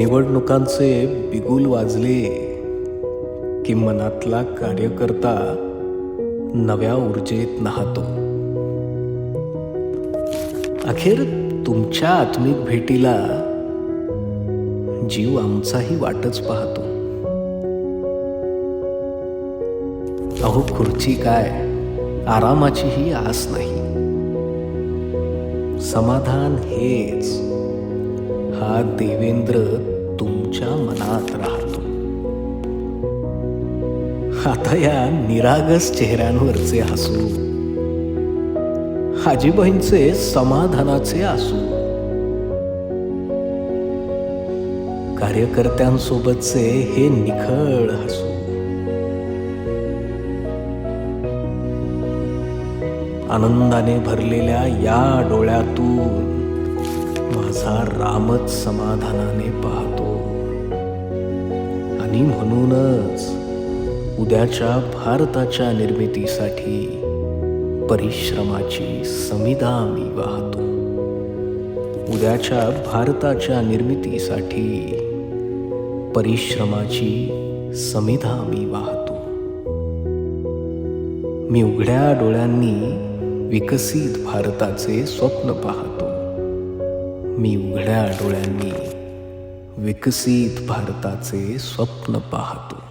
निवडणुकांचे बिगुल वाजले की मनातला कार्यकर्ता नव्या ऊर्जेत नाहतो. अखेर तुमच्या आत्मिक भेटीला जीव आमचाही वाटच पाहतो. अहो खुर्ची काय? आरामाचीही आस नाही. समाधान हेच. हा देवेंद्र तुमच्या मनात राहतो. आता या निरागस चेहऱ्यांवरचे हसू आजीबाईंचे समाधानाचे आसू कार्यकर्त्यांसोबतचे हे निखळ हसू. आनंदाने भरलेल्या या डोळ्यातून माझा रामच समाधानाने पाहतो. आणि म्हणूनच उद्याच्या भारताच्या निर्मितीसाठी परिश्रमाची समिधा मी वाहतो. उद्याच्या भारताच्या निर्मितीसाठी परिश्रमाची समिधा मी वाहतो. मी उघड्या डोळ्यांनी विकसित भारताचे स्वप्न पाहतो. मी उघड्या डोळ्यांनी विकसित भारताचे स्वप्न पाहतो.